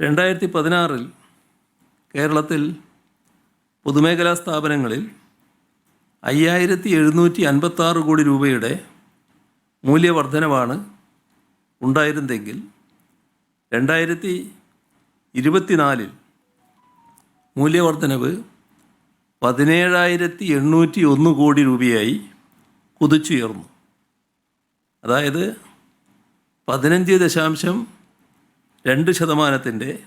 രണ്ടായിരത്തി പതിനാറിൽ കേരളത്തിൽ പൊതുമേഖലാ സ്ഥാപനങ്ങളിൽ അയ്യായിരത്തി എഴുന്നൂറ്റി അൻപത്താറ് കോടി രൂപയുടെ മൂല്യവർധനവാണ് ഉണ്ടായിരുന്നെങ്കിൽ രണ്ടായിരത്തി ഇരുപത്തിനാലിൽ മൂല്യവർധനവ് പതിനേഴായിരത്തി എണ്ണൂറ്റി ഒന്ന് കോടി രൂപയായി കുതിച്ചുയർന്നു. അതായത് പതിനഞ്ച് ദശാംശം രണ്ട് ശതമാനത്തിന്റെ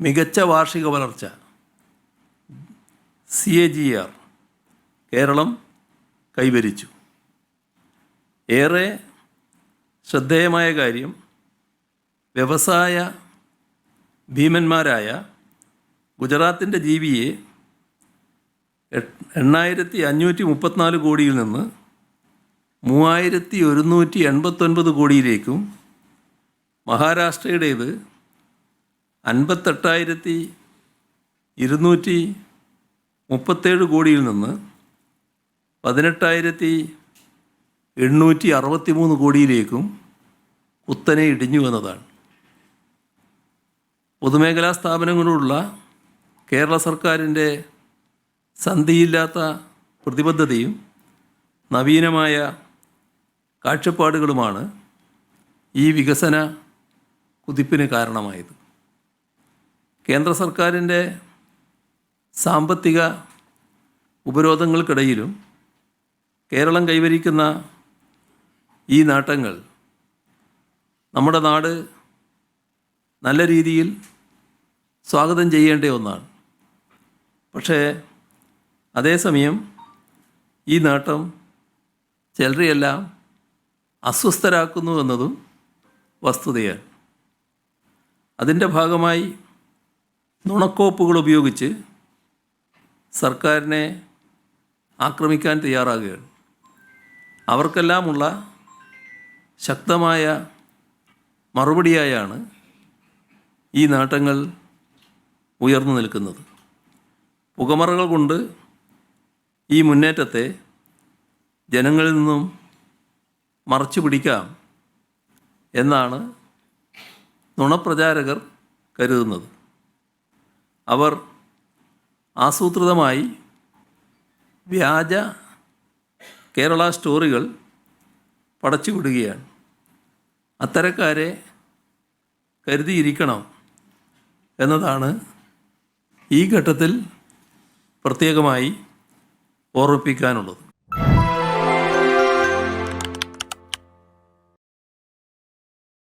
മികച്ച വാർഷിക വളർച്ച. C A G R Kerala കൈവരിച്ചു. ഏറെ ശ്രദ്ധേയമായ കാര്യം വ്യവസായ ഭീമന്മാരായ ഗുജറാത്തിന്റെ ജി ജീവിയെ എണ്ണായിരത്തി അഞ്ഞൂറ്റി മുപ്പത്തിനാല് കോടിയിൽ നിന്ന് മൂവായിരത്തി ഒരുന്നൂറ്റി എൺപത്തൊൻപത് കോടിയിലേക്കും മഹാരാഷ്ട്രയുടേത് അൻപത്തെട്ടായിരത്തി ഇരുന്നൂറ്റി മുപ്പത്തേഴ് കോടിയിൽ നിന്ന് പതിനെട്ടായിരത്തി എണ്ണൂറ്റി അറുപത്തി മൂന്ന് കോടിയിലേക്കും കുത്തനെ ഇടിഞ്ഞു എന്നതാണ്. പൊതുമേഖലാ സ്ഥാപനങ്ങളോടുള്ള കേരള സർക്കാരിന്റെ സന്ധിയില്ലാത്ത പ്രതിബദ്ധതയും നവീനമായ കാഴ്ചപ്പാടുകളുമാണ് ഈ വികസന കുതിപ്പിന് കാരണമായത്. കേന്ദ്ര സർക്കാരിന്റെ സാമ്പത്തിക ഉപരോധങ്ങൾക്കിടയിലും കേരളം കൈവരിക്കുന്ന ഈ നേട്ടങ്ങൾ നമ്മുടെ നാട് നല്ല രീതിയിൽ സ്വാഗതം ചെയ്യേണ്ട ഒന്നാണ്. പക്ഷേ അതേസമയം ഈ നേട്ടം ചിലരെയെല്ലാം അസ്വസ്ഥരാക്കുന്നു എന്നതും വസ്തുതയാണ്. അതിന്റെ ഭാഗമായി നുണക്കോപ്പുകൾ ഉപയോഗിച്ച് സർക്കാരിനെ ആക്രമിക്കാൻ തയ്യാറാകുകയാണ്. അവർക്കെല്ലാമുള്ള ശക്തമായ മറുപടിയായാണ് ഈ നേട്ടങ്ങൾ ഉയർന്നു നിൽക്കുന്നത്. പുകമറകൾ കൊണ്ട് ഈ മുന്നേറ്റത്തെ ജനങ്ങളിൽ നിന്നും മറച്ചു പിടിക്കാം എന്നാണ് നുണപ്രചാരകർ കരുതുന്നത്. അവർ ആസൂത്രിതമായി വ്യാജ കേരള സ്റ്റോറികൾ പടച്ചുവിടുകയാണ്. അത്തരക്കാരെ കരുതിയിരിക്കണം എന്നതാണ് ഈ ഘട്ടത്തിൽ പ്രത്യേകമായി ഓർമ്മിപ്പിക്കാനുള്ളത്.